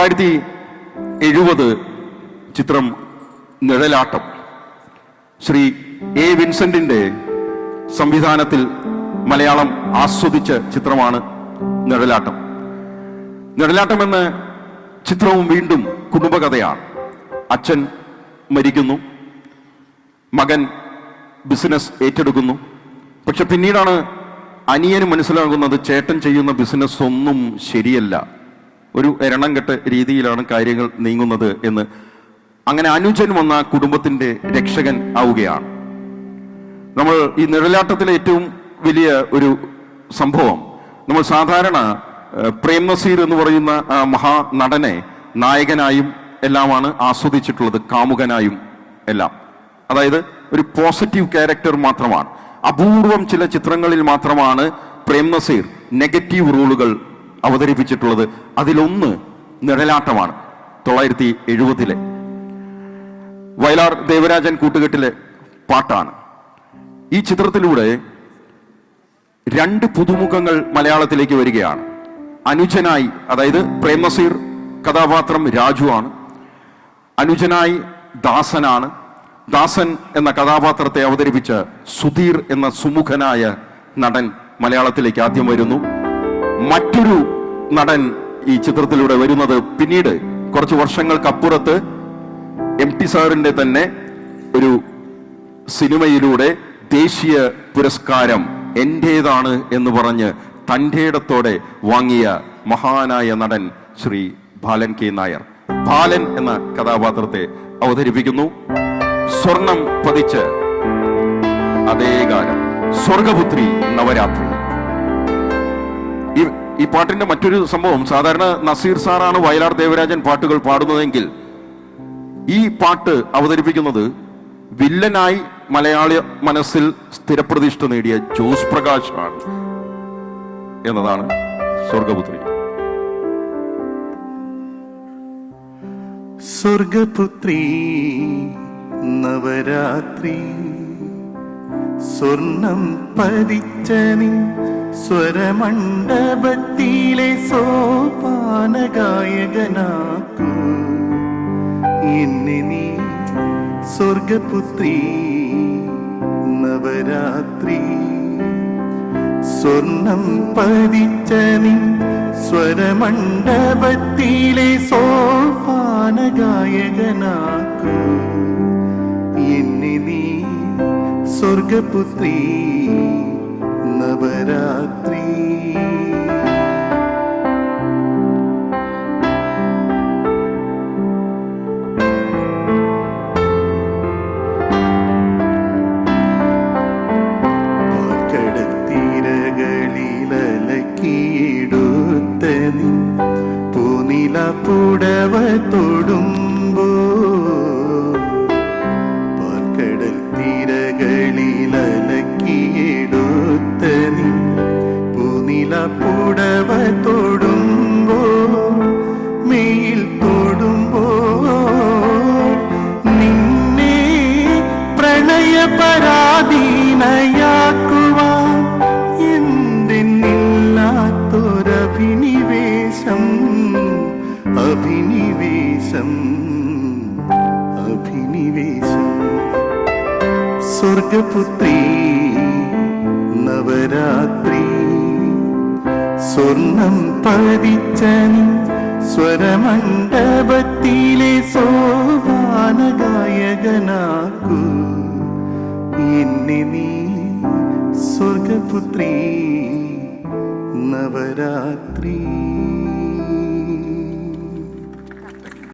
തൊള്ളായിരത്തി എഴുപത് ചിത്രം നിഴലാട്ടം. ശ്രീ എ വിൻസെന്റിന്റെ സംവിധാനത്തിൽ മലയാളം ആസ്വദിച്ച ചിത്രമാണ് നിഴലാട്ടം. നിഴലാട്ടം എന്ന ചിത്രവും വീണ്ടും കുടുംബകഥയാണ്. അച്ഛൻ മരിക്കുന്നു. മകൻ ബിസിനസ് ഏറ്റെടുക്കുന്നു. പക്ഷെ പിന്നീടാണ് അനിയന് മനസ്സിലാകുന്നത് ചേട്ടൻ ചെയ്യുന്ന ബിസിനസ് ഒന്നും ശരിയല്ല. ഒരു എരണം കെട്ട രീതിയിലാണ് കാര്യങ്ങൾ നീങ്ങുന്നത് എന്ന്. അങ്ങനെ അനുജൻ വന്ന കുടുംബത്തിന്റെ രക്ഷകൻ ആവുകയാണ്. നമ്മൾ ഈ നിഴലാട്ടത്തിലെ ഏറ്റവും വലിയ ഒരു സംഭവം നമ്മൾ സാധാരണ പ്രേം നസീർ എന്ന് പറയുന്ന മഹാ നടനെ നായകനായും എല്ലാമാണ് ആസ്വദിച്ചിട്ടുള്ളത് കാമുകനായും എല്ലാം. അതായത് ഒരു പോസിറ്റീവ് ക്യാരക്ടർ മാത്രമാണ്. അപൂർവം ചില ചിത്രങ്ങളിൽ മാത്രമാണ് പ്രേം നസീർ നെഗറ്റീവ് റോളുകൾ അവതരിപ്പിച്ചിട്ടുള്ളത് അതിലൊന്ന് നിഴലാട്ടമാണ് തൊള്ളായിരത്തി എഴുപതിലെ. വയലാർ ദേവരാജൻ കൂട്ടുകെട്ടിലെ പാട്ടാണ്. ഈ ചിത്രത്തിലൂടെ രണ്ട് പുതുമുഖങ്ങൾ മലയാളത്തിലേക്ക് വരികയാണ്. അനുജനായി അതായത് പ്രേമസീർ കഥാപാത്രം രാജു ആണ്. അനുജനായി ദാസനാണ്. ദാസൻ എന്ന കഥാപാത്രത്തെ അവതരിപ്പിച്ച സുധീർ എന്ന സുമുഖനായ നടൻ മലയാളത്തിലേക്ക് ആദ്യം വരുന്നു. മറ്റൊരു നടൻ ഈ ചിത്രത്തിലൂടെ വരുന്നത് പിന്നീട് കുറച്ച് വർഷങ്ങൾക്കപ്പുറത്ത് എം ടി സാറിന്റെ തന്നെ ഒരു സിനിമയിലൂടെ ദേശീയ പുരസ്കാരം എന്റേതാണ് എന്ന് പറഞ്ഞ് തന്റെ ഇടത്തോടെ വാങ്ങിയ മഹാനായ നടൻ ശ്രീ ബാലൻ കെ നായർ. ബാലൻ എന്ന കഥാപാത്രത്തെ അവതരിപ്പിക്കുന്നു. സ്വർണം പതിച്ച് അതേ ഗാനം. സ്വർഗപുത്രി നവരാത്രി. ഈ പാട്ടിന്റെ മറ്റൊരു സംഭവം സാധാരണ നസീർ സാറാണ് വയലാർ ദേവരാജൻ പാട്ടുകൾ പാടുന്നതെങ്കിൽ ഈ പാട്ട് അവതരിപ്പിക്കുന്നത് വില്ലനായി മലയാളി മനസ്സിൽ സ്ഥിരപ്രതിഷ്ഠ നേടിയ ജോസ് പ്രകാശ് ആണ് എന്നതാണ് സ്വർഗപുത്രി. സ്വർഗപുത്രി നവരാത്രി. സ്വർണം പതിച്ചനി സ്വരമണ്ഡപത്തിലെ സോപാനഗായകനാക്കൂ. എന്നെ നീ സ്വർഗപുത്രി നവരാത്രി. സ്വർണം പതിച്ചനി സ്വരമണ്ഡപത്തിലെ സോപാനഗായകനാക്കൂ. സ്വർഗപുത്രി നവരാത്രി. പുടവ തൊടുമ്പോ പാർക്കടൽ തിരകളിലലക്കിയെടുത്ത പ്രണയപരാധീനയാക്കുവാൻ എന്തെന്നില്ലാത്തൊരഭിനിവേശം അഭിനിവേശം അഭിനിവേശം. സ്വർഗപുത്രി നവരാത്രി. സ്വർണം പതിച്ച സ്വരമണ്ഡപത്തിലെ സോപാനഗായകനാക്കൂ എന്നെ നീ സ്വർഗപുത്രീ നവരാത്രി.